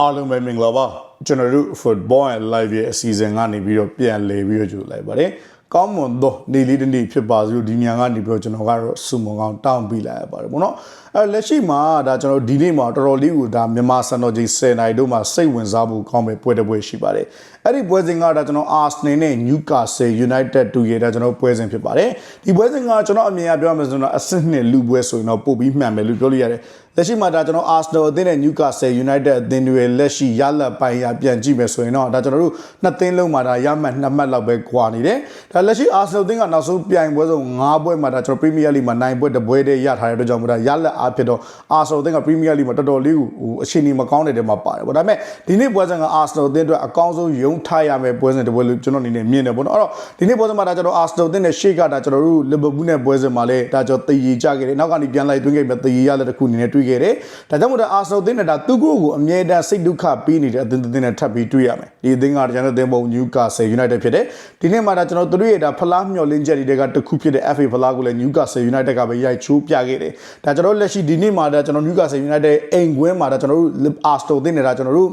အားလုံးပဲမင်္ဂလာပါကျွန်တော်တို့ football and live ရဲ့အစီအစဉ်ကနေပြီးတော့ပြန်လည်ပြီးတော့ကြိုလိုက်ပါတယ်ကောင်းမွန်သောနေ့လေးတစ်နေ့ဖြစ်ပါစို့ဒီညကနေပြီးတော့ကျွန်တော်ကတော့စုမုံကောင်းတောင်းပေးလိုက်ရပါတယ်ပေါ့နော်အဲလက်ရှိမှာဒါကျွန်တော်ဒီနေ့မှာတော်တော်လေးကိုဒါမြန်မာစံတော်ချိန်10နိုင်တို့မှာစိတ်ဝင်စားဖို့ကောင်းမဲ့ပွဲတစ်ပွဲရှိပါတယ်အဲ့ဒီပွဲစဉ်ကဒါကျွန်တော် Arsenal နဲ့ Newcastle United တူရတဲ့ကျွန်တော်ပွဲစဉ်ဖြစ်ပါတယ်ဒီပွဲစဉ်ကကျွန်တော်အမြင်အရပြောမှဆိုတော့အဆင့်နှစ်လူပွဲဆိုရင်တော့ပို့ပြီးမှန်မယ်လို့ပြောလို့ရတယ် လက်ရှိမှာဒါကျွန်တော် Arsenal အသင်းနဲ့ Newcastle United အသင်းတွေလက်ရှိရလဒ်ပိုင်းရပြန်ကြည့်မယ်ဆိုရင်တော့ဒါကျွန်တော်တို့နှစ်သင်းလုံးမှာဒါရမှတ်နှစ်မှတ်လောက်ပဲကွာနေတယ်ဒါလက်ရှိ Arsenal အသင်းကနောက်ဆုံးပြိုင်ပွဲဆုံး၅ပွဲမှာဒါကျွန်တော် Premier League မှာနိုင်ပွဲတစ်ပွဲတည်းရထားတဲ့အတွက်ကြောင့်မို့ဒါရလဒ်အားဖြစ်တော့ Arsenal အသင်းက Premier League မှာတော်တော်လေးကိုဟိုအခြေအနေမကောင်းတဲ့တဲမှာပါတယ်ပေါ့ဒါပေမဲ့ဒီနေ့ပွဲစဉ်က Arsenal အသင်းအတွက်အကောင်းဆုံးရုံထားရမယ်ပွဲစဉ်တစ်ပွဲလို့ကျွန်တော်အနေနဲ့မြင်တယ်ပေါ့နော်အဲ့တော့ဒီနေ့ပွဲစဉ်မှာဒါကျွန်တော် Arsenal အသင်းနဲ့ရှေ့ကဒါကျွန်တော်တို့ Liverpool နဲ့ပွဲစဉ်မှာလည်းဒါကျွန်တော်တည်ရကြခဲ့တယ်နောက်ကနေပြန်လိုက်သွင်းခဲ့ပြီးတည်ရရတဲ့တစ်ခုအနေနဲ့တွေ့ခဲ့တယ်ဒါကြောင့်မို့ဒါ Arsenal အသင်းနဲ့ဒါသူ့ကိုယ်ကိုအမြဲတမ်းစိတ်ဒုက္ခပေးနေတဲ့အသင်းတစ်သင်းနဲ့ထပ်ပြီးတွေ့ရမယ်ဒီအသင်းကကျွန်တော်တင်ပုံ Newcastle United ဖြစ်တယ်ဒီနေ့မှာဒါကျွန်တော်တို့ရဲ့ဒါဖလားမျှော်လင့်ချက်တွေကတစ်ခုဖြစ်တဲ့ FA ဖလားကိုလည်း Newcastle United ကပဲရိုက်ချိုးပြခဲ့တယ်ဒါကျွန်တော်လက်ရှိဒီနေ့မှာဒါကျွန်တော် Newcastle United အိမ်ကွင်းမှာဒါကျွန်တော်တို့ Arsenal အသင်းနဲ့ဒါကျွန်တော်တို့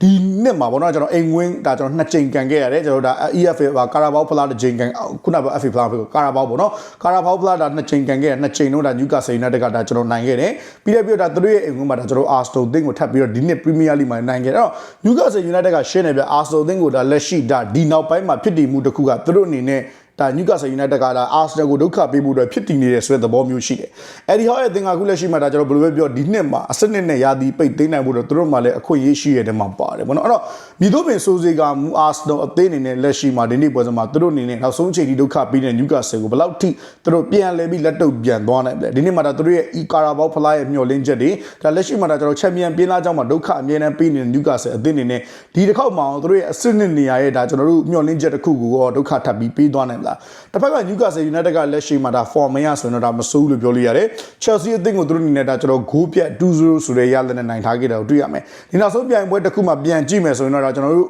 ဒီနှစ်မှာပေါ့နော်ကျွန်တော်အိမ်ဝင်းဒါကျွန်တော်နှစ်ချိန်ကန်ခဲ့ရတယ်ကျွန်တော်ဒါ EFA ပါကာရာဘောက်ဖလားတစ်ချိန်ကန်ခုနက FA ဖလားဖြစ်ကာရာဘောက်ပေါ့နော်ကာရာဘောက်ဖလားဒါနှစ်ချိန်ကန်ခဲ့ရနှစ်ချိန်တော့ဒါ Newcastle United ကဒါကျွန်တော်နိုင်ခဲ့တယ်ပြီးတော့ပြီးတော့ဒါသူတို့ရဲ့အိမ်ဝင်းမှာဒါကျွန်တော် Arsenal အသင်းကိုထပ်ပြီးတော့ဒီနှစ် Premier League မှာနိုင်ခဲ့တယ်အဲ့တော့ Newcastle United ကရှင်းနေပြ Arsenal အသင်းကိုဒါလက်ရှိဒါဒီနောက်ပိုင်းမှာဖြစ်တည်မှုတစ်ခုကသူတို့အနေနဲ့ ဒါ Newcastle United ကဒါ Arsenal ကိုဒုက္ခပေးဖို့အတွက်ဖြစ်တည်နေတဲ့ဆိုတဲ့သဘောမျိုးရှိတယ်။အဲဒီဟောရဲ့အသင်္ကာခုလက်ရှိမှာဒါကျွန်တော်ဘယ်လိုပဲပြောဒီနှစ်မှာအစနစ်နဲ့ရာသီပိတ်သိမ်းနိုင်ဖို့တော့သူတို့မှလည်းအခွင့်အရေးရှိရတဲ့မှာပါတယ်ပေါ့နော်။အဲ့တော့မိတို့ပင်စိုးစေကမူ Arsenal အသင်းအနေနဲ့လက်ရှိမှာဒီနေ့ပွဲစဉ်မှာသူတို့အနေနဲ့နောက်ဆုံးချိန်ထိဒုက္ခပေးတဲ့ Newcastle ကိုဘယ်လောက်ထိသူတို့ပြန်လဲပြီးလက်တုပ်ပြန်သွားနိုင်လဲ။ဒီနေ့မှာဒါသူတို့ရဲ့ e Carabao ဖလားရဲ့မျှော်လင့်ချက်တွေဒါလက်ရှိမှာဒါကျွန်တော်ချန်ပီယံပြင်းလာကြောင်းမှာဒုက္ခအမြဲတမ်းပေးနေတဲ့ Newcastle အသင်းအနေနဲ့ဒီတစ်ခေါက်မှာသူတို့ရဲ့အစနစ်နေရာရဲ့ဒါကျွန်တော်တို့မျှော်လင့်ချက်တစ်ခုကိုတော့ဒုက္ခထပ်ပြီးပေးသွားနိုင်မလား။တစ်ဖက်က Newcastle United ကလက်ရှိမှာဒါ form မရဆိုရင်တော့ဒါမဆိုးဘူးလို့ပြောလို့ရတယ်။ Chelsea အသင်းကိုသူတို့အနေနဲ့ဒါကျွန်တော်ဂိုးပြတ်2-0ဆိုတဲ့ရလဒ်နဲ့နိုင်ထားခဲ့တာကိုတွေ့ရမယ်။ဒီနောက်ဆုံးပြိုင်ပွဲတစ်ခုမှပြန်ကြည့်မယ်ဆိုရင်တော့ဒါကျွန်တော်တို့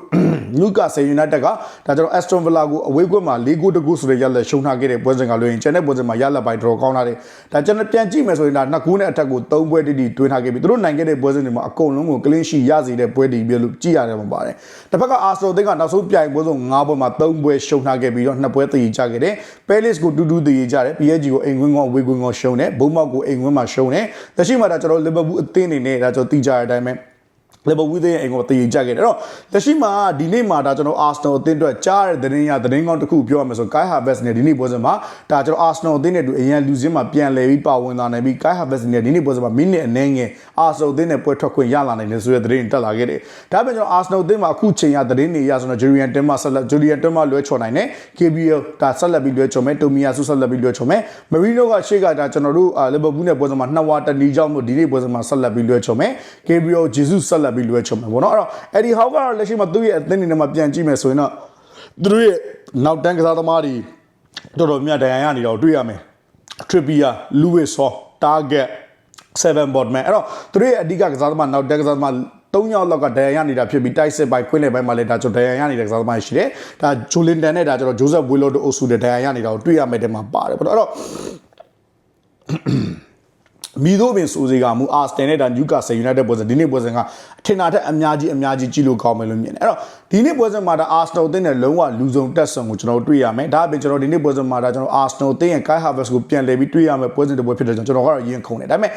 Newcastle United ကဒါကျွန်တော် Aston Villa ကိုအဝေးကွက်မှာ၄ဂိုးတကူဆိုတဲ့ရလဒ်ရှုံးထားခဲ့တဲ့ပွဲစဉ်ကလွှဲရင်ကျန်တဲ့ပွဲစဉ်မှာရလဒ်ပိုင်းတော်ကောင်းလာတယ်။ဒါကျွန်တော်ပြန်ကြည့်မယ်ဆိုရင်ဒါနှစ်ဂိုးနဲ့အထက်ကို၃ပွဲတိတိတွင်းထားခဲ့ပြီးသူတို့နိုင်ခဲ့တဲ့ပွဲစဉ်တွေမှာအကုန်လုံးကို clean sheet ရစေတဲ့ပွဲတွေပြလို့ကြည့်ရတယ်မှာပါတယ်။တစ်ဖက်က Arsenal အသင်းကနောက်ဆုံးပြိုင်ပွဲဆုံး၅ပွဲမှာ၃ပွဲရှုံးထားခဲ့ပြီးတော့နှစ်ပွဲတည်ကြခဲ့တယ်။ Palace ကိုတူတူတည်ကြတယ် PSG ကိုအိမ်ကွင်းကောဝေကွင်းကောရှုံးတယ်ဘုံမောက်ကိုအိမ်ကွင်းမှာရှုံးတယ်။လက်ရှိမှာဒါကျွန်တော် Liverpool အသင်းအနေနဲ့ဒါကျွန်တော်တည်ကြတဲ့အတိုင်းပဲ လေဘဝီးတဲ့အိမ်ကိုတည်ကြခဲ့တယ်အဲ့တော့လက်ရှိမှာဒီနေ့မှာဒါကျွန်တော် Arsenal အသင်းအတွက်ကြားရတဲ့သတင်းရသတင်းကောင်းတစ်ခုပြောရမယ်ဆို Kai Havertz နဲ့ဒီနေ့ပွဲစဉ်မှာဒါကျွန်တော် Arsenal အသင်းနဲ့တူအရင်လူစင်းမှာပြန်လည်ပြီးပါဝင်လာနိုင်ပြီး Kai Havertz နဲ့ဒီနေ့ပွဲစဉ်မှာမိနစ်အနည်းငယ် Arsenal အသင်းနဲ့ပွဲထွက်ခွင့်ရလာနိုင်တယ်ဆိုတဲ့သတင်းတက်လာခဲ့တယ်ဒါပေမဲ့ကျွန်တော် Arsenal အသင်းမှာအခုချိန်ရသတင်းတွေရဆိုတော့ Julian Timber ဆက်လက် Julian Timber လွှဲချော်နိုင်တယ် KBL ဒါဆက်လက်ပြီးလွှဲချော်မယ် Tomiyasu ဆက်လက်ပြီးလွှဲချော်မယ် Marino ကရှေ့ကဒါကျွန်တော်တို့ Liverpool နဲ့ပွဲစဉ်မှာနှစ်ဝါတနီကြောင့်မို့ဒီနေ့ပွဲစဉ်မှာဆက်လက်ပြီးလွှဲချော်မယ် Gabriel Jesus ဆက်လက်ပြီးလွှဲချော်မယ်ပေါ့နော်အဲ့တော့အဲ့ဒီဟောက်ကတော့လက်ရှိမှာသူ့ရဲ့အသင်းအနေနဲ့မှပြန်ကြည့်မယ်ဆိုရင်တော့သူတို့ရဲ့နောက်တန်းကစားသမားတွေတော်တော်များဒဏ်ရာရနေတော့တွေ့ရမယ် Trippier Lewis Hall Target 7 boardman အဲ့တော့သူတို့ရဲ့အဓိကကစားသမားနောက်တန်းကစားသမား၃ယောက်လောက်ကဒဏ်ရာရနေတာဖြစ်ပြီးတိုက်စစ်ပိုင်းခွင်းလယ်ပိုင်းမှာလည်းဒါကျွန်တော်ဒဏ်ရာရနေတဲ့ကစားသမားရှိတယ်ဒါဂျိုလင်တန်နဲ့ဒါကျွန်တော်ဂျိုးဆက်ဝီလိုတို့အုပ်စုတဲ့ဒဏ်ရာရနေတာကိုတွေ့ရမယ်တဲ့မှာပါတယ်ပေါ့နော်အဲ့တော့ မိတို့ပင်စိုးစီကမူအာစတန်နဲ့ဒါနျူကာဆယ်ယူနိုက်တက်ပွဲစဉ်ဒီနေ့ပွဲစဉ်ကအထင်သာထက်အများကြီးအများကြီးကြည့်လို့ကောင်းမယ်လို့မြင်တယ်အဲ့တော့ဒီနေ့ပွဲစဉ်မှာဒါအာစနယ်အသင်းနဲ့လုံးဝလူစုံတက်ဆုံကိုကျွန်တော်တို့တွေ့ရမယ်ဒါအပြင်ကျွန်တော်ဒီနေ့ပွဲစဉ်မှာဒါကျွန်တော်အာစနယ်အသင်းရဲ့ Kai Havertz ကိုပြန်လည်ပြီးတွေ့ရမယ်ပွဲစဉ်တစ်ပွဲဖြစ်တဲ့ကြောင့်ကျွန်တော်ကတော့ရင်ခုန်တယ်ဒါပေမဲ့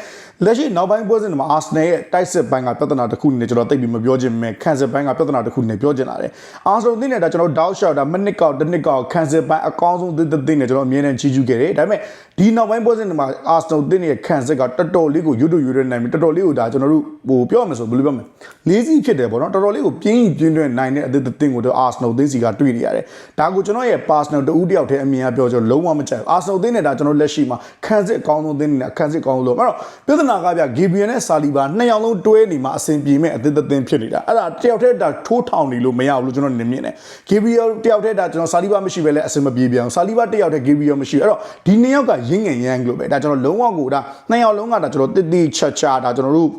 လက်ရှိနောက်ပိုင်းပွဲစဉ်တွေမှာအာစနယ်ရဲ့တိုက်စစ်ပိုင်းကပြဿနာတစ်ခုနဲ့ကျွန်တော်သိပြီးမပြောချင်မဲ့ခံစစ်ပိုင်းကပြဿနာတစ်ခုနဲ့ပြောချင်လာတယ်အာစနယ်အသင်းနဲ့ဒါကျွန်တော်တောက်ရှော့ဒါမိနစ်ကောက်တစ်နှစ်ကောက်ခံစစ်ပိုင်းအကောင်းဆုံးသစ်သစ်နဲ့ကျွန်တော်အမြဲတမ်းချီးကျူးခဲ့တယ်ဒါပေမဲ့ ဒီနောက်ပိုင်းပွဲစဉ်တွေမှာအာစနယ်အသင်းရဲ့ခံစစ်ကတော်တော်လေးကိုရွတ်ရွတ်ရွတ်နိုင်ပြီတော်တော်လေးကိုဒါကျွန်တော်တို့ဟိုပြောရမယ်ဆိုဘယ်လိုပြောမလဲလေးစီးဖြစ်တယ်ပေါ့နော်တော်တော်လေးကိုပြင်းပြင်းတွင်းနိုင်တဲ့အသစ်သစ်ကိုတော့အာစနယ်အသင်းစီကတွေ့နေရတယ်ဒါကိုကျွန်တော်ရဲ့ personal တူတယောက်တည်းအမြင်အပြောကျွန်တော်လုံးဝမကြိုက်ဘူးအာစနယ်အသင်းနဲ့ဒါကျွန်တော်လက်ရှိမှာခံစစ်အကောင်းဆုံးအသင်းနဲ့ခံစစ်အကောင်းဆုံးလို့အဲ့တော့ပြဿနာကပြဂီဘီယန်နဲ့ဆာလီဘာနှစ်ယောက်လုံးတွဲနေမှာအဆင်ပြေမဲ့အသစ်သစ်ဖြစ်နေတာအဲ့ဒါတယောက်တည်းဒါထိုးထောင်နေလို့မရဘူးလို့ကျွန်တော်နေမြင်တယ်ဂီဘီယန်တယောက်တည်းဒါကျွန်တော်ဆာလီဘာမရှိပဲလဲအဆင်မပြေပြန်ဆာလီဘာတယောက်တည်းဂီဘီယန်မရှိအဲ့တော့ဒီနှစ်ယောက်ကရင်းငယ်ရမ်းလို့ပဲဒါကျွန်တော်လုံးဝကိုဒါနှစ်ယောက်လုံးကဒါကျွန်တော်တိတိချက်ချဒါကျွန်တော်တို့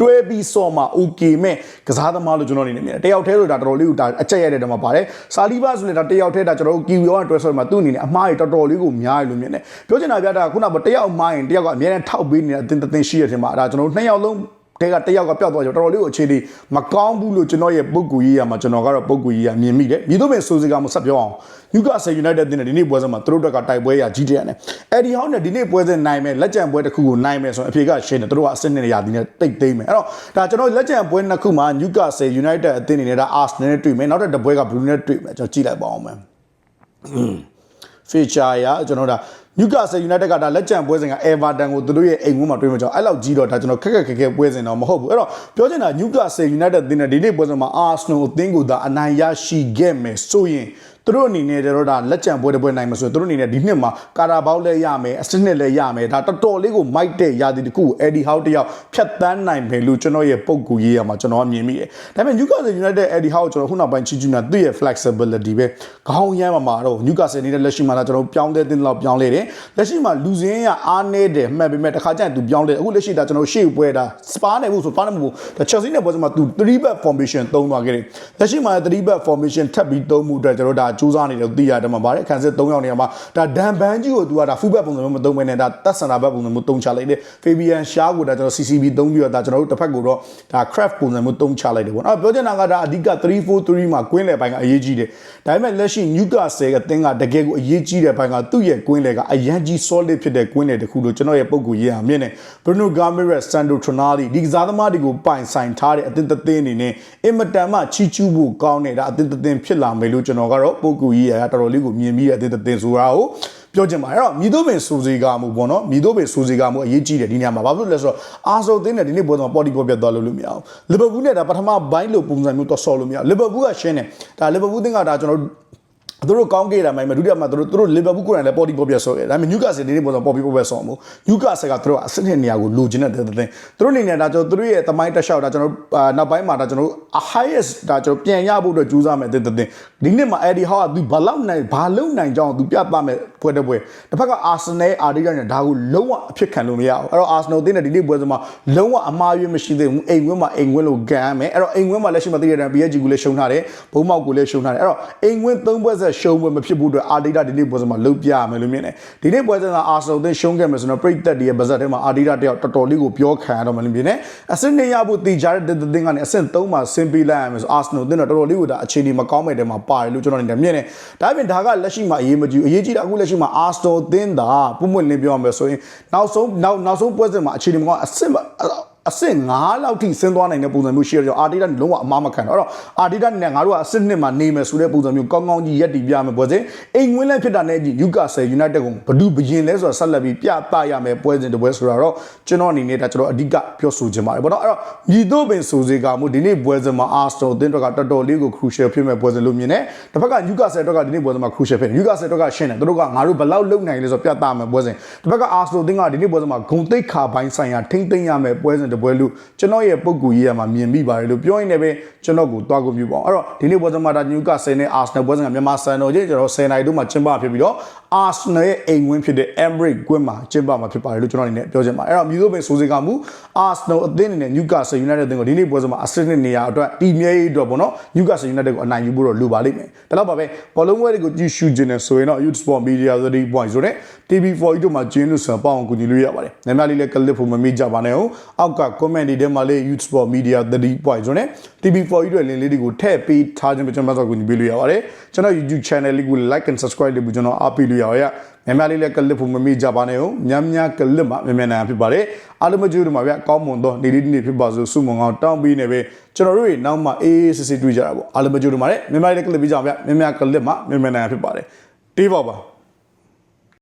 တွဲပြီးစော်မှာ okay မဲ့ကစားသမားလို့ကျွန်တော်အနေနဲ့မြင်တယ်တယောက်တည်းလို့ဒါတော်တော်လေးကိုဒါအကြက်ရတဲ့တမှာပါတယ်စာလီဘာဆိုလည်းဒါတယောက်တည်းဒါကျွန်တော်တို့ကီဝီယောကတွဲဆော်မှာသူ့အနေနဲ့အမှားတွေတော်တော်လေးကိုများရလို့မြင်တယ်ပြောချင်တာပြတာခုနကတယောက်မှားရင်တယောက်ကအများနဲ့ထောက်ပေးနေတဲ့အသင်းသင်းရှိရတဲ့မှာဒါကျွန်တော်တို့နှစ်ယောက်လုံး တဲကတယောက်ကပျောက်သွားကြတော်တော်လေးကိုအခြေအနေမကောင်းဘူးလို့ကျွန်တော်ရဲ့ပုံကူကြီးရမှာကျွန်တော်ကတော့ပုံကူကြီးရမြင်မိတယ်မြည်တော့မဲ့ဆိုစီကမဆက်ပြောအောင် Newcastle United တင်တဲ့ဒီနေ့ပွဲစဉ်မှာသူတို့တက်ကတိုက်ပွဲရကြီးတယ်နဲ့အဲ့ဒီဟောင်းနဲ့ဒီနေ့ပွဲစဉ်နိုင်မယ်လက်ကျန်ပွဲတစ်ခုကိုနိုင်မယ်ဆိုရင်အဖြေကရှင်းတယ်သူတို့ကအစစ်နဲ့ရာဒီနဲ့တိတ်သိမ့်မယ်အဲ့တော့ဒါကျွန်တော်လက်ကျန်ပွဲနှစ်ခုမှာ Newcastle United အသင်းအနေနဲ့ဒါ Arsenal နဲ့တွေ့မယ်နောက်တစ်ပွဲက Blue နဲ့တွေ့မယ်ကျွန်တော်ကြည့်လိုက်ပါအောင်မယ် feature ရကျွန်တော်ဒါ Newcastle United ကဒါလက်ကျန်ပွဲစဉ်က Everton ကိုသူတို့ရဲ့အိမ်ဝန်းမှာတွေ့မှာကြောင့်အဲ့လောက်ကြီးတော့ဒါကျွန်တော်ခက်ခက်ခက်ခက်ပွဲစဉ်တော့မဟုတ်ဘူးအဲ့တော့ပြောချင်တာ Newcastle United တင်းတဲ့ဒီနေ့ပွဲစဉ်မှာ Arsenal အသင်းကိုဒါအနိုင်ရရှိခဲ့မယ်ဆိုရင် သူတို့အနေနဲ့တော့ဒါလက်ကျန်ပွဲတစ်ပွဲနိုင်မှာဆိုရင်သူတို့အနေနဲ့ဒီနှစ်မှာကာရာဘောက်လည်းရမယ်အစနစ်လည်းရမယ်ဒါတော်တော်လေးကိုမိုက်တဲ့ရာသီတစ်ခုကို Eddie Howe တယောက်ဖြတ်တန်းနိုင်မယ်လို့ကျွန်တော်ရဲ့ပုံကူရေးရမှာကျွန်တော်ကမြင်မိတယ်ဒါပေမဲ့ Newcastle United Eddie Howe ကျွန်တော်ခုနောက်ပိုင်းချီချူနာသူ့ရဲ့ flexibility ပဲခေါင်းရမ်းမှာမှာတော့ Newcastle နေတဲ့လက်ရှိမှာလာကျွန်တော်ပြောင်းတဲ့တင်းလောက်ပြောင်းလဲတယ်လက်ရှိမှာလူစင်းရအားနေတယ်မှတ်ပေမဲ့တစ်ခါကျရင်သူပြောင်းလဲအခုလက်ရှိဒါကျွန်တော်ရှေ့ပွဲဒါ Spa နဲ့ဘူးဆို Spa နဲ့မဟုတ်ဒါ Chelsea နဲ့ပွဲစမှာသူ3 back formation သုံးသွားခဲ့တယ်လက်ရှိမှာ3 back formation ထပ်ပြီးသုံးမှုအတွက်ကျွန်တော်ဒါစူးစမ်းနေတယ်သိရတယ်မှာပါတယ်ခန်းစစ်3ယောက်နေရာမှာဒါဒန်ဘန်ကြီးကိုသူကဒါ full back ပုံစံမျိုးမသုံးဘဲနဲ့ဒါတက်ဆန်တာဘက်ပုံစံမျိုးသုံးချလိုက်တယ် Fabian Shaw ကိုဒါကျွန်တော် CCB သုံးပြီးတော့ဒါကျွန်တော်တို့တစ်ဖက်ကိုတော့ဒါ craft ပုံစံမျိုးသုံးချလိုက်တယ်ပေါ့နော်ပြောချင်တာကဒါအဓိက343မှာကွင်းလယ်ပိုင်းကအရေးကြီးတယ်ဒါပေမဲ့လက်ရှိ Newcastle ကတင်းကတကယ်ကိုအရေးကြီးတဲ့ဘက်ကသူ့ရဲ့ကွင်းလယ်ကအရန်ကြီး solid ဖြစ်တဲ့ကွင်းလယ်တစ်ခုလို့ကျွန်တော်ရဲ့ပုံကူရေးရမြင်တယ် Bruno Gameres Sandro Tonali ဒီကစားသမားတွေကိုပိုင်ဆိုင်ထားတဲ့အသင်းတစ်သင်းအနေနဲ့အင်မတန်မှချီကျူးဖို့ကောင်းနေတာအသင်းတစ်သင်းဖြစ်လာမယ်လို့ကျွန်တော်ကတော့ပုံကူရေးရတော်တော်လေးကိုမြင်ပြီးတဲ့အသင်းတစ်သင်းဆိုတာကိုပြောချင်ပါတယ်အဲ့တော့မြည်တို့ပင်စူစီကမှုပေါ့နော်မြည်တို့ပင်စူစီကမှုအရေးကြီးတယ်ဒီနေရာမှာဘာဖြစ်လို့လဲဆိုတော့အာဆိုသင်းနဲ့ဒီနေ့ပွဲတော့ပေါ်တီပေါ်ပြတ်သွားလို့လို့မရအောင်လီဗာပူးနဲ့ဒါပထမဘိုင်းလိုပုံစံမျိုးတော့ဆော်လို့မရအောင်လီဗာပူးကရှင်းတယ်ဒါလီဗာပူးသင်းကဒါကျွန်တော် သူတို့ကောင်းခဲ့တာမှမဒုတိယမှာသူတို့သူတို့လီဗာပူးကိုယ်တိုင်လည်းပေါ်တီပေါ်ပြတ်ဆော်ခဲ့ဒါပေမဲ့နျူကာဆယ်ဒီနေ့ပေါ်တော့ပေါ်ပြီးပေါ်ပြတ်ဆော်မှုနျူကာဆယ်ကသူတို့အစစ်တဲ့နေရာကိုလိုချင်တဲ့တဲ့တဲ့သူတို့အနေနဲ့ဒါကျွန်တော်သူတို့ရဲ့တမိုင်းတက်လျှောက်ဒါကျွန်တော်နောက်ပိုင်းမှာဒါကျွန်တော် highest ဒါကျွန်တော်ပြန်ရဖို့အတွက်ကြိုးစားမယ်တဲ့တဲ့ဒီနေ့မှာ Eddie Howe ကသူဘာလောက်နိုင်ဘာလုံနိုင်ကြောင်းသူပြသမယ်ပွဲတစ်ပွဲတစ်ဖက်က Arsenal အာဒီကနဲ့ဒါကိုလုံးဝအဖြစ်ခံလို့မရအောင်အဲ့တော့ Arsenal တင်းတဲ့ဒီနေ့ပွဲစဉ်မှာလုံးဝအမှားယွင်းမရှိသေးဘူးအိမ်ဝင်းမှာအိမ်ဝင်းလို့ကန်ရမယ်အဲ့တော့အိမ်ဝင်းမှာလက်ရှိမှာသိရတဲ့ PSG ကိုလည်းရှုံထားတယ်ဘုံမောက်ကိုလည်းရှုံထားတယ်အဲ့တော့အိမ်ဝင်းသုံးပွဲဆက်ရှုံးပွဲမဖြစ်ဘူးအတွက်အာဒီတာဒီနေ့ပွဲစဉ်မှာလုံးပြရမယ်လို့မြင်တယ်ဒီနေ့ပွဲစဉ်က Arsenal တင်းရှုံးခဲ့မယ်ဆိုတော့ပြိသက်တည်းရဲ့ဗဇက်ထဲမှာအာဒီတာတယောက်တော်တော်လေးကိုပြောခံရတော့မှလို့မြင်တယ်အဆင့်နေရဖို့တည်ကြတဲ့တဲ့တင်းကနေအဆင့်3မှာဆင်းပေးလိုက်ရမယ်ဆို Arsenal တင်းတော့တော်တော်လေးကိုဒါအခြေအနေမကောင်းမဲ့တဲမှာပါတယ်လို့ကျွန်တော်အနေနဲ့မြင်တယ်ဒါပေမဲ့ဒါကလက်ရှိမှာအရေးမကြီးအရေးကြီးတာအခုလက်ရှိမှာ Arsenal တင်းတာပုံမှန်လင်းပြောရမယ်ဆိုရင်နောက်ဆုံးနောက်နောက်ဆုံးပွဲစဉ်မှာအခြေအနေမကောင်းအဆင့် အဆင့်9လောက်ထိဆင်းသွားနိုင်တဲ့ပုံစံမျိုးရှိရတော့အာတီတာလုံးဝအမားမခံတော့အဲ့တော့အာတီတာနဲ့ငါတို့ကအဆင့်2မှာနေမယ်ဆိုတဲ့ပုံစံမျိုးကောင်းကောင်းကြီးရက်တည်ပြမယ်ပွဲစဉ်အိမ်ဝင်းလည်းဖြစ်တာနဲ့ကြီး Newcastle United ကိုဘဒုဘရင်လဲဆိုတာဆက်လက်ပြီးပြသရမယ်ပွဲစဉ်တစ်ပွဲဆိုတာတော့ကျွန်တော်အနေနဲ့ဒါကျွန်တော်အဓိကပြောဆိုချင်ပါတယ်ပေါ့နော်အဲ့တော့ညီတို့ပင်ဆိုစေကမှုဒီနေ့ပွဲစဉ်မှာ Arsenal အသင်းတော့ကတော်တော်လေးကို crucial ဖြစ်မဲ့ပွဲစဉ်လို့မြင်တယ်တစ်ဖက်က Newcastle တော့ကဒီနေ့ပွဲစဉ်မှာ crucial ဖြစ်တယ် Newcastle တော့ကရှင်းတယ်သူတို့ကငါတို့ဘယ်လောက်လုံနိုင်လဲဆိုပြသမယ်ပွဲစဉ်တစ်ဖက်က Arsenal အသင်းကဒီနေ့ပွဲစဉ်မှာဂုံတိတ်ခါပိုင်းဆိုင်ရာထိမ့်သိမ်းရမယ်ပွဲစဉ်တစ်ပွဲလို့ကျွန်တော်ရဲ့ပုံကူရေးရမှာမြင်မိပါတယ်လို့ပြောရင်းနဲ့ပဲကျွန်တော်ကိုတွားကုန်ပြပါအောင်အဲ့တော့ဒီနေ့ပွဲစဉ်မှာဒါ Newcastle နဲ့ Arsenal ပွဲစဉ်ကမြန်မာစံတော်ကြီးကျွန်တော်10နိုင်တို့မှာကျင်းပဖြစ်ပြီးတော့ Arsenal ရဲ့အိမ်ဝင်းဖြစ်တဲ့ Emirates ကွင်းမှာကျင်းပမှာဖြစ်ပါတယ်လို့ကျွန်တော်အနေနဲ့ပြောချင်ပါတယ်အဲ့တော့မြည်လို့ပဲစိုးစိကမှု Arsenal အသင်းအနေနဲ့ Newcastle United အသင်းကိုဒီနေ့ပွဲစဉ်မှာ assist နဲ့နေရာအတွက်တီမြဲရေးအတွက်ပေါ့နော် Newcastle United ကိုအနိုင်ယူဖို့တော့လိုပါလိမ့်မယ်ဒါတော့ပါပဲဘောလုံးပွဲတွေကိုကြည့်ရှုခြင်းနဲ့ဆိုရင်တော့ Youth Sport Media 30 point ဆိုတဲ့ TV4 တို့မှာကျင်းလို့ဆိုပေါအောင်ကူညီလို့ရပါတယ်နာမည်လေးလည်း clip ဖို့မမေ့ကြပါနဲ့ဟုတ်အောက်က comment တွေထဲမှာလေး Youth Sport Media 30 point ဆိုတဲ့ TV4 တို့လင်းလေးတွေကိုထည့်ပေးထားခြင်းပဲကျွန်တော်ဆိုကူညီပေးလို့ရပါတယ်ကျွန်တော် YouTube channel လေးကို like and subscribe လုပ်ပြီးကျွန်တော်အားပေးလို့ရပါရမြန်မာလေးလည်းကလစ်ဖို့မမိကြပါနဲ့ဟုတ်ညမ်းညမ်းကလစ်မှာမြန်မြန်နိုင်ဖြစ်ပါတယ်အားလုံးမကြည့်လို့မှာဗျကောင်းမွန်သောနေလေးနေ့ဖြစ်ပါစို့စုမုံကောင်းတောင်းပြီးနေပဲကျွန်တော်တို့တွေနောက်မှအေးအေးဆေးဆေးတွေ့ကြတာပေါ့အားလုံးမကြည့်လို့မှာလည်းမြန်မာလေးလည်းကလစ်ပြီးကြအောင်ဗျမြန်မြန်ကလစ်မှာမြန်မြန်နိုင်ဖြစ်ပါတယ်တေးပါပါ